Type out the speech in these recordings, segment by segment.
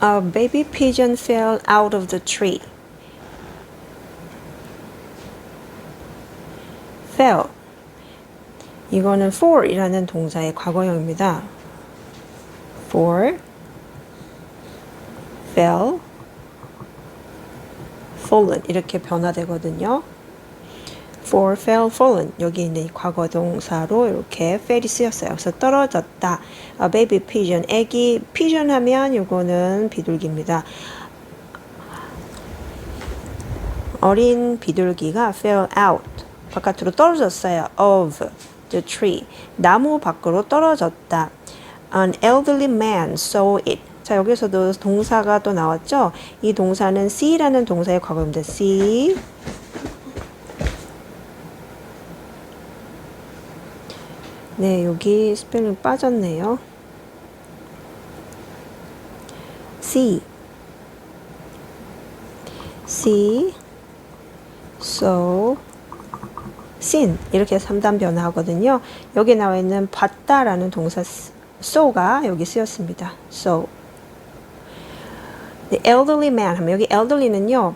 A baby pigeon fell out of the tree. fell. 이거는 fall이라는 동사의 과거형입니다. fall, fell, fallen 이렇게 변화되거든요. Fall, fell, fallen 여기 있는 이 과거 동사로 이렇게 fell이 쓰였어요. 그래서 떨어졌다. A baby pigeon, 애기 pigeon 하면 이거는 비둘기입니다. 어린 비둘기가 fell out 바깥으로 떨어졌어요. of the tree 나무 밖으로 떨어졌다. An elderly man saw it. 자 여기서도 동사가 또 나왔죠. 이 동사는 see라는 동사의 과거입니다. see 네 여기 스펠링 빠졌네요. see see so seen 이렇게 3단 변화하거든요. 여기 나와 있는 봤다라는 동사 so가 여기 쓰였습니다. so The elderly man 하면 여기 elderly는요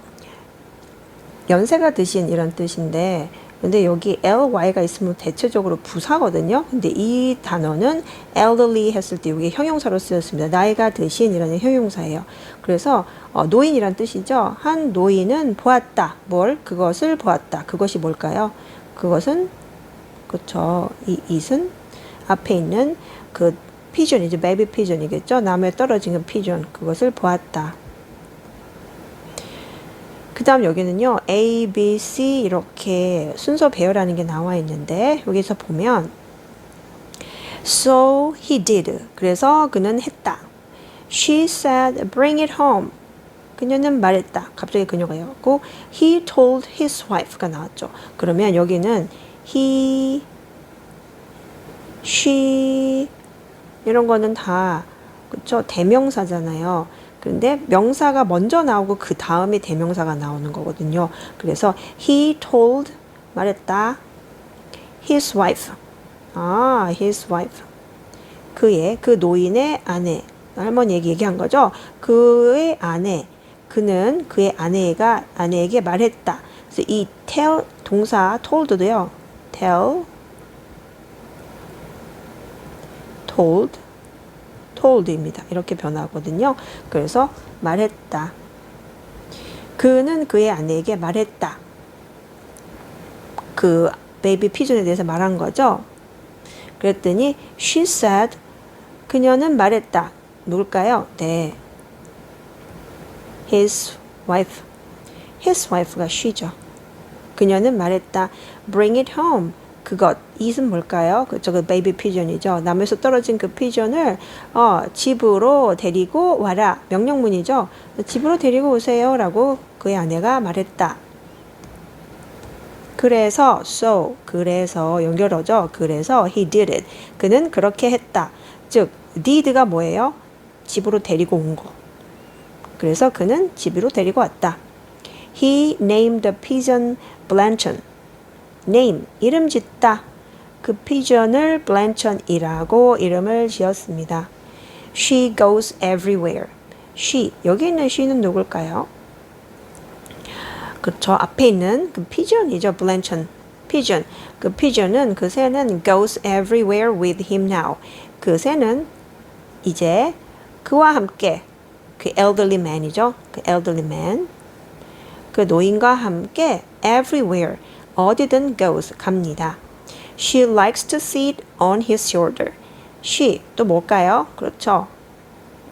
연세가 드신 이런 뜻인데 근데 여기 ly가 있으면 대체적으로 부사거든요. 근데 이 단어는 elderly 했을 때 이게 형용사로 쓰였습니다. 나이가 드신 이라는 형용사예요. 그래서 어, 노인이란 뜻이죠. 한 노인은 보았다. 뭘? 그것을 보았다. 그것이 뭘까요? 그것은 그쵸. 이 it은 앞에 있는 그 피존이죠. 베이비 피존이겠죠. 나무에 떨어진 그 피존. 그것을 보았다. 그 다음 여기는요. A, B, C 이렇게 순서 배열하는 게 나와 있는데 여기서 보면 So he did. 그래서 그는 했다. She said, bring it home. 그녀는 말했다. 갑자기 그녀가 였고 he told his wife가 나왔죠. 그러면 여기는 he, she 이런 거는 다 그쵸 대명사잖아요. 그런데 명사가 먼저 나오고 그 다음에 대명사가 나오는 거거든요. 그래서 he told 말했다. his wife. 아, his wife. 그의 그 노인의 아내. 할머니 얘기 얘기한 거죠. 그의 아내. 그는 그의 아내가 아내에게 말했다. 그래서 이 tell 동사 told도요. tell told told입니다. 이렇게 변하거든요. 그래서 말했다. 그는 그의 아내에게 말했다. 그 베이비 피존에 대해서 말한 거죠. 그랬더니 she said 그녀는 말했다. 누굴까요? 네. his wife. his wife가 she죠. 그녀는 말했다. bring it home. 그것 it은 뭘까요? 그 저거 베이비 피전이죠. 나무에서 떨어진 그 피전을 어, 집으로 데리고 와라 명령문이죠. 집으로 데리고 오세요라고 그의 아내가 말했다. 그래서 so 그래서 연결어죠. 그래서 he did it. 그는 그렇게 했다. 즉 did가 뭐예요? 집으로 데리고 온 거. 그래서 그는 집으로 데리고 왔다. He named the pigeon Blanchon. Name 이름 짓다. 그 피전을 블랜천이라고 이름을 지었습니다. She goes everywhere. She 여기 있는 she는 누굴까요? 그쵸 앞에 있는 그 피전이죠 블랜천 피전 그 피전은 그 새는 goes everywhere with him now 그 새는 이제 그와 함께 그 elderly man이죠 그 elderly man 그 노인과 함께 everywhere 어디든 goes 갑니다. She likes to sit on his shoulder. She 또 뭘까요? 그렇죠.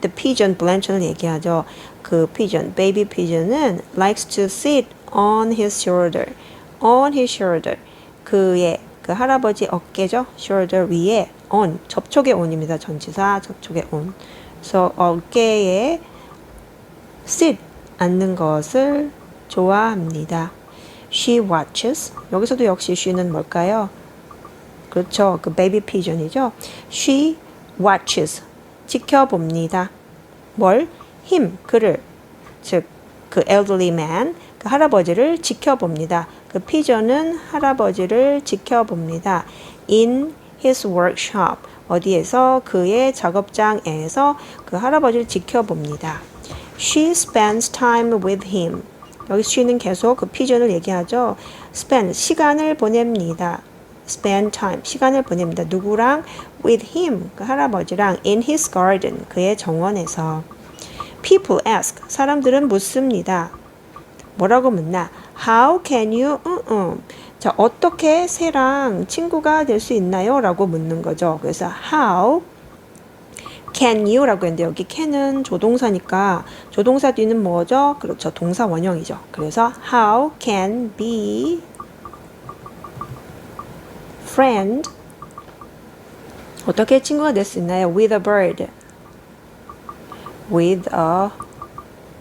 The pigeon 블렌천을 얘기하죠. 그 pigeon, baby pigeon은 likes to sit on his shoulder. on his shoulder. 그의 그 할아버지 어깨죠. shoulder 위에 on 접촉의 on입니다. 전치사 접촉의 on. 그래서 어깨에 sit 앉는 것을 좋아합니다. She watches. 여기서도 역시 she는 뭘까요? 그렇죠. 그 베이비 피전이죠. She watches. 지켜봅니다. 뭘? him, 그를. 즉, 그 elderly man, 그 할아버지를 지켜봅니다. 그 피전은 할아버지를 지켜봅니다. In his workshop. 어디에서? 그의 작업장에서 그 할아버지를 지켜봅니다. She spends time with him. 여기 she는 계속 그 피전을 얘기하죠. spend 시간을 보냅니다. spend time 시간을 보냅니다. 누구랑 with him 그 할아버지랑 in his garden 그의 정원에서 people ask 사람들은 묻습니다. 뭐라고 묻나? How can you? 응, 응. 자 어떻게 새랑 친구가 될 수 있나요? 라고 묻는 거죠. 그래서 how can you라고 했는데 여기 can은 조동사니까 조동사 뒤는 뭐죠? 그렇죠. 동사 원형이죠. 그래서 how can be friend 어떻게 친구가 될 수 있나요? with a bird with a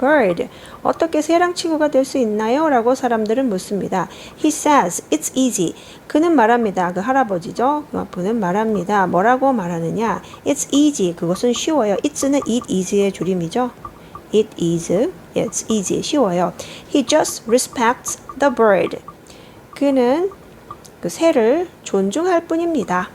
bird 어떻게 새랑 친구가 될 수 있나요? 라고 사람들은 묻습니다. He says it's easy. 그는 말합니다. 그 할아버지죠. 그는 말합니다. 뭐라고 말하느냐? It's easy. 그것은 쉬워요. It's는 it is의 줄임이죠. It is. It's easy. 쉬워요. He just respects the bird. 그는 그 새를 존중할 뿐입니다.